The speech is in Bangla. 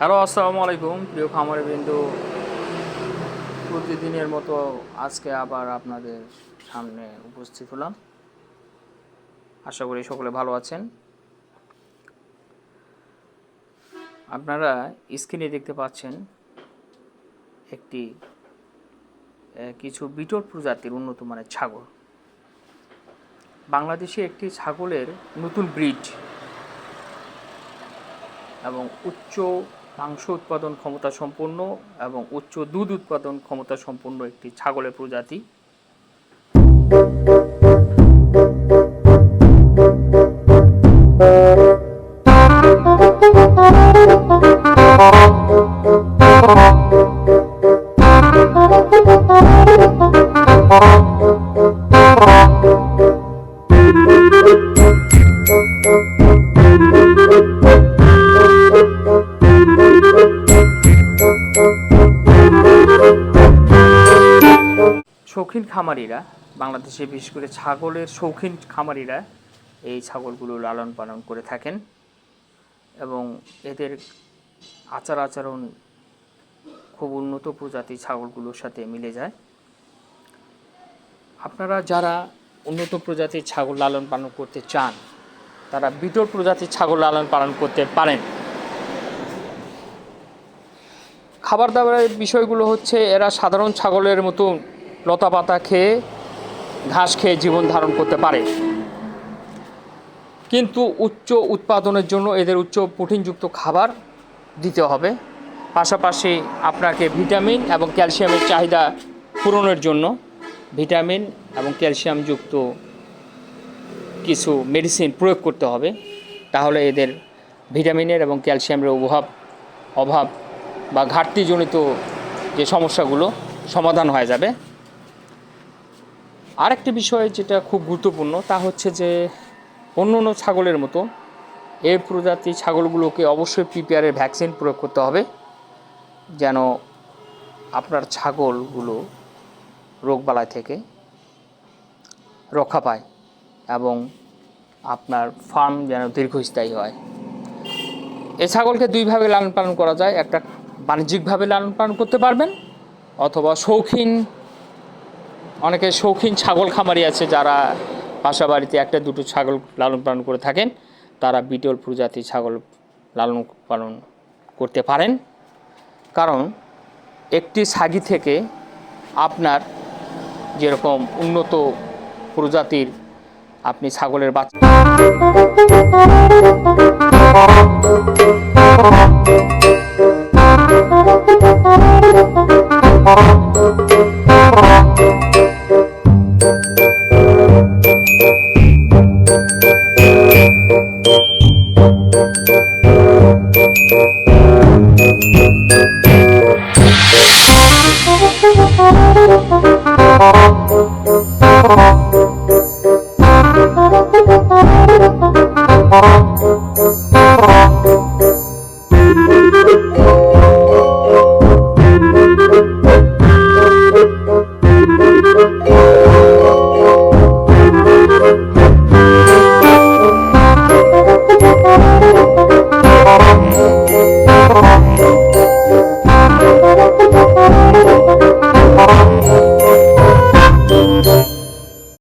হ্যালো, আসসালামু আলাইকুম। প্রিয় খামারি বিন্দু, প্রতিদিনের মতো আজকে আবার আপনাদের সামনে উপস্থিত হলাম। আশা করি সকলে ভালো আছেন। আপনারা স্ক্রিনে দেখতে পাচ্ছেন একটি কিছু বিটল প্রজাতির উন্নত মানের ছাগল। বাংলাদেশে একটি ছাগলের নতুন ব্রিড এবং উচ্চ মাংস উৎপাদন ক্ষমতা সম্পন্ন এবং উচ্চ দুধ উৎপাদন ক্ষমতা সম্পন্ন একটি ছাগলের প্রজাতি। শৌখিন খামারিরা, বাংলাদেশে বিশেষ করে ছাগলের শৌখিন খামারিরা এই ছাগলগুলো লালন পালন করে থাকেন এবং এদের আচার আচরণ খুব উন্নত প্রজাতির ছাগলগুলোর সাথে মিলে যায়। আপনারা যারা উন্নত প্রজাতির ছাগল লালন পালন করতে চান, তারা বিটল প্রজাতির ছাগল লালন পালন করতে পারেন। খাবার দাবারের বিষয়গুলো হচ্ছে, এরা সাধারণ ছাগলের মতো লতা পাতা খেয়ে, ঘাস খেয়ে জীবন ধারণ করতে পারে। কিন্তু উচ্চ উৎপাদনের জন্য এদের উচ্চ প্রোটিনযুক্ত খাবার দিতে হবে। পাশাপাশি আপনাকে ভিটামিন এবং ক্যালসিয়ামের চাহিদা পূরণের জন্য ভিটামিন এবং ক্যালসিয়ামযুক্ত কিছু মেডিসিন প্রয়োগ করতে হবে। তাহলে এদের ভিটামিনের এবং ক্যালসিয়ামের অভাব অভাব বা ঘাটতিজনিত যে সমস্যাগুলো সমাধান হয়ে যাবে। আরেকটি বিষয় যেটা খুব গুরুত্বপূর্ণ, তা হচ্ছে যে অন্য অন্য ছাগলের মতো এই প্রজাতি ছাগলগুলোকে অবশ্যই পিপিআরের ভ্যাকসিন প্রয়োগ করতে হবে, যেন আপনার ছাগলগুলো রোগবালাই থেকে রক্ষা পায় এবং আপনার ফার্ম যেন দীর্ঘস্থায়ী হয়। এ ছাগলকে দুইভাবে লালন পালন করা যায়, একটা বাণিজ্যিকভাবে লালন পালন করতে পারবেন, অথবা শৌখিন অনেকে শৌখিন ছাগল খামারি আছে যারা বাসা বাড়িতে একটা, দুটো ছাগল লালন পালন করে থাকেন। তারা বিটল প্রজাতির ছাগল লালন পালন করতে পারেন। কারণ একটি ছাগি থেকে আপনার যেরকম উন্নত প্রজাতির আপনি ছাগলের বাচ্চা